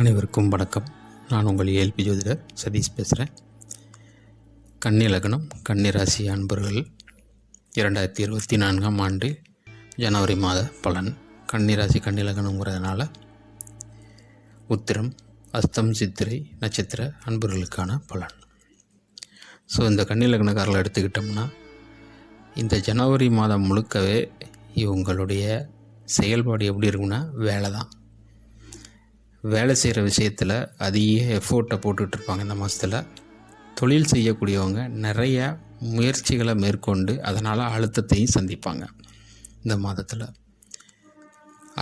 அனைவருக்கும் வணக்கம். நான் உங்கள் ஏல்பி ஜோதிடர் சதீஷ் பேசுகிறேன் கன்னி லக்னம் கன்னிராசி அன்பர்கள் இரண்டாயிரத்தி இருபத்தி நான்காம் ஆண்டு ஜனவரி மாத பலன். கன்னிராசி கன்னி லக்னங்கிறதுனால உத்திரம் அஸ்தம் சித்திரை நட்சத்திர அன்பர்களுக்கான பலன். ஸோ இந்த கன்னி எடுத்துக்கிட்டோம்னா இந்த ஜனவரி மாதம் முழுக்கவே இவங்களுடைய செயல்பாடு எப்படி இருக்குன்னா வேலை தான் வேலை செய்கிற விஷயத்தில் அதிக எஃபோர்ட்டை போட்டுட்ருப்பாங்க இந்த மாதத்தில் தொழில் செய்யக்கூடியவங்க நிறைய முயற்சிகளை மேற்கொண்டு அதனால் அழுத்தத்தையும் சந்திப்பாங்க இந்த மாதத்தில்.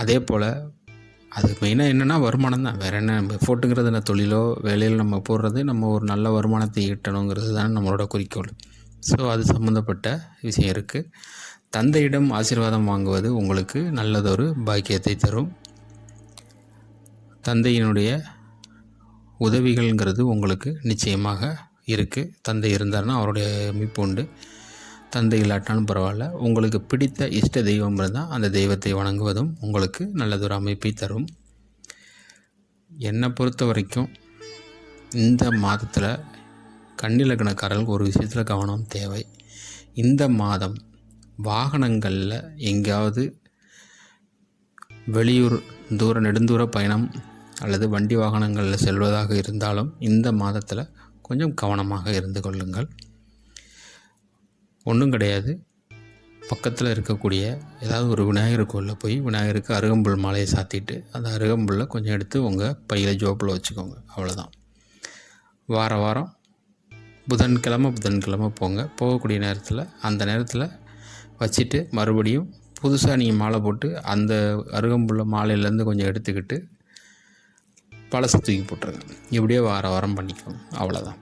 அதே போல் அது மெயினாக என்னென்னா வருமானம் தான். வேறு என்ன எஃபோர்ட்டுங்கிறது என்ன? தொழிலோ வேலையில் நம்ம போடுறது நம்ம ஒரு நல்ல வருமானத்தை ஈட்டணுங்கிறது தான் நம்மளோட குறிக்கோள். ஸோ அது சம்மந்தப்பட்ட விஷயம் இருக்குது தந்தையிடம் ஆசீர்வாதம் வாங்குவது உங்களுக்கு நல்லதொரு பாக்கியத்தை தரும். தந்தையினுடைய உதவிகள்ங்கிறது உங்களுக்கு நிச்சயமாக இருக்குது தந்தை இருந்தார்னா அவருடைய அமைப்பு உண்டு. தந்தை இல்லாட்டாலும் பரவாயில்ல. உங்களுக்கு பிடித்த இஷ்ட தெய்வம் இருந்தால் அந்த தெய்வத்தை வணங்குவதும் உங்களுக்கு நல்லதொரு அமைப்பை தரும். என்னை பொறுத்த வரைக்கும் இந்த மாதத்தில் கண்ணிலக்கணக்காரர்களுக்கு ஒரு விஷயத்தில் கவனம் தேவை. இந்த மாதம் வாகனங்களில் எங்கேயாவது வெளியூர் தூர நெடுந்தூர பயணம் அல்லது வண்டி வாகனங்களில் செல்வதாக இருந்தாலும் இந்த மாதத்தில் கொஞ்சம் கவனமாக இருந்து கொள்ளுங்கள். ஒன்றும் கிடையாது. பக்கத்தில் இருக்கக்கூடிய ஏதாவது ஒரு விநாயகர் கோயிலில் போய் விநாயகருக்கு அருகம்புல் மாலையை சாத்திட்டு அந்த அருகம்புல்லை கொஞ்சம் எடுத்து உங்கள் பையில் ஜோப்பில் வச்சுக்கோங்க. அவ்வளோதான் வார வாரம் புதன்கிழமை புதன்கிழமை போங்க. போகக்கூடிய நேரத்தில் அந்த நேரத்தில் வச்சுட்டு மறுபடியும் புதுசாக நீங்கள் மாலை போட்டு அந்த அருகம்புள்ள மாலையிலேருந்து கொஞ்சம் எடுத்துக்கிட்டு பழசை தூக்கி போட்டுருங்க எப்படியோ வார வாரம் பண்ணிக்கோங்க அவ்வளோதான்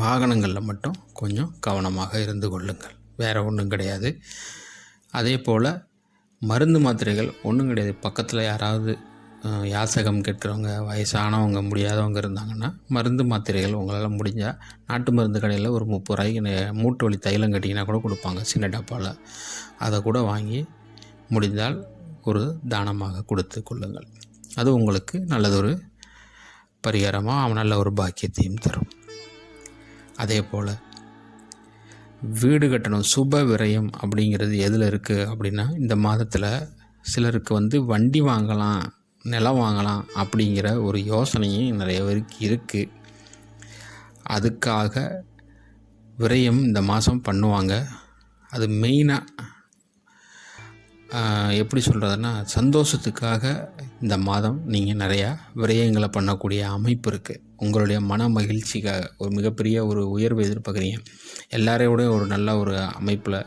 வாகனங்களில் மட்டும் கொஞ்சம் கவனமாக இருந்து கொள்ளுங்கள். வேறு ஒன்றும் கிடையாது. அதே போல் மருந்து மாத்திரைகள் ஒன்றும் கிடையாது. பக்கத்தில் யாராவது யாசகம் கேட்குறவங்க வயசானவங்க முடியாதவங்க இருந்தாங்கன்னா மருந்து மாத்திரைகள் உங்களால் முடிஞ்சால் நாட்டு மருந்து கடையில் ஒரு முப்பது ரூபாய்க்கு மூட்டு வலி தைலம் கட்டிங்கன்னா கூட கொடுப்பாங்க. சின்ன டப்பாவில் அதை கூட வாங்கி முடிந்தால் ஒரு தானமாக கொடுத்து கொள்ளுங்கள். அது உங்களுக்கு நல்லதொரு பரிகாரமாக நல்ல ஒரு பாக்கியத்தையும் தரும். அதே போல் வீடு கட்டணும் சுப விரயம் அப்படிங்கிறது எதில் இருக்குது அப்படின்னா இந்த மாதத்தில் சிலருக்கு வந்து வண்டி வாங்கலாம் நிலம் வாங்கலாம் அப்படிங்கிற ஒரு யோசனையும் நிறைய பேருக்கு இருக்குது அதுக்காக விரயம் இந்த மாதம் பண்ணுவாங்க. அது மெயினாக எப்படி சொல்கிறதுன்னா சந்தோஷத்துக்காக இந்த மாதம் நீங்கள் நிறையா விரயங்களை பண்ணக்கூடிய அமைப்பு இருக்குது உங்களுடைய மன மகிழ்ச்சிக்காக ஒரு மிகப்பெரிய ஒரு உயர்வை எதிர்பார்க்குறீங்க. எல்லாரையோடய ஒரு நல்ல ஒரு அமைப்பில்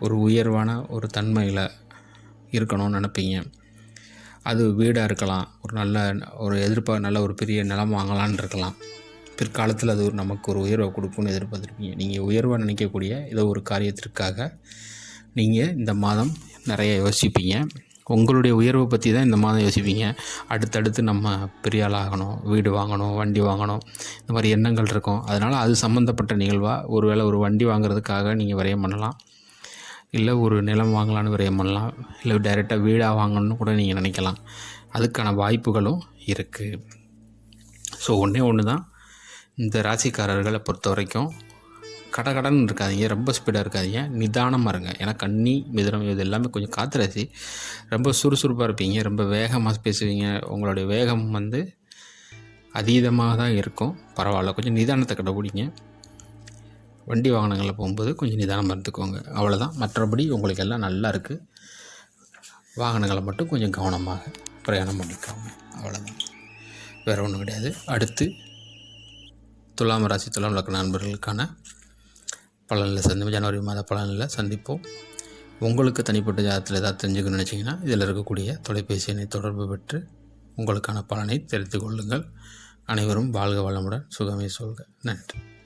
ஒரு உயர்வான ஒரு தன்மையில் இருக்கணும்னு நினைப்பீங்க. அது வீடாக இருக்கலாம் ஒரு நல்ல ஒரு எதிர்பார்க்க நல்ல ஒரு பெரிய நிலம் வாங்கலான்னு இருக்கலாம். பிற்காலத்தில் அது ஒரு நமக்கு ஒரு உயர்வை கொடுக்கும்னு எதிர்பார்த்துருப்பீங்க. நீங்கள் உயர்வாக நினைக்கக்கூடிய ஏதோ ஒரு காரியத்திற்காக நீங்கள் இந்த மாதம் நிறைய யோசிப்பீங்க. உங்களுடைய உயர்வை பற்றி தான் இந்த மாதம் யோசிப்பீங்க. அடுத்தடுத்து நம்ம பெரிய ஆளாகணும் ஆகணும் வீடு வாங்கணும் வண்டி வாங்கணும் இந்த மாதிரி எண்ணங்கள் இருக்கும். அதனால் அது சம்மந்தப்பட்ட நிகழ்வாக ஒருவேளை ஒரு வண்டி வாங்குறதுக்காக நீங்கள் விரயம் பண்ணலாம். இல்லை ஒரு நிலம் வாங்கலான்னு விரயம் பண்ணலாம். இல்லை டைரெக்டாக வீடாக வாங்கணும்னு கூட நீங்கள் நினைக்கலாம். அதுக்கான வாய்ப்புகளும் இருக்குது ஸோ ஒன்றே ஒன்று தான் இந்த ராசிக்காரர்களை பொறுத்த வரைக்கும் கடகடன்னு இருக்காதீங்க ரொம்ப ஸ்பீடாக இருக்காதிங்க. நிதானமாக இருங்க. ஏன்னா கண்ணி மிதனம் இது எல்லாமே கொஞ்சம் காத்து ராசி ரொம்ப சுறுசுறுப்பாக இருப்பீங்க ரொம்ப வேகமாக பேசுவீங்க. உங்களுடைய வேகம் வந்து அதீதமாக தான் இருக்கும். பரவாயில்ல கொஞ்சம் நிதானத்தை கடைபிடிங்க. வண்டி வாகனங்களில் போகும்போது கொஞ்சம் நிதானமாக இருந்துக்கோங்க. அவ்வளோதான் மற்றபடி உங்களுக்கு எல்லாம் நல்லா இருக்குது வாகனங்களை மட்டும் கொஞ்சம் கவனமாக பிரயாணம் பண்ணிக்கோங்க. அவ்வளோதான் வேறு ஒன்றும் கிடையாது. அடுத்து துலாம் ராசி துலாம் லக்ன நண்பர்களுக்கான பலனில் சந்தி ஜனவரி மாத பலனில் சந்திப்போம். உங்களுக்கு தனிப்பட்ட ஜாதத்தில் ஏதாவது தெரிஞ்சுக்கணும்னு நினச்சிங்கன்னா இதில் இருக்கக்கூடிய தொலைபேசி எண்ணை தொடர்பு பெற்று உங்களுக்கான பலனை தெரிந்து கொள்ளுங்கள். அனைவரும் வாழ்க வளமுடன். சுகமே சொல்க. நன்றி.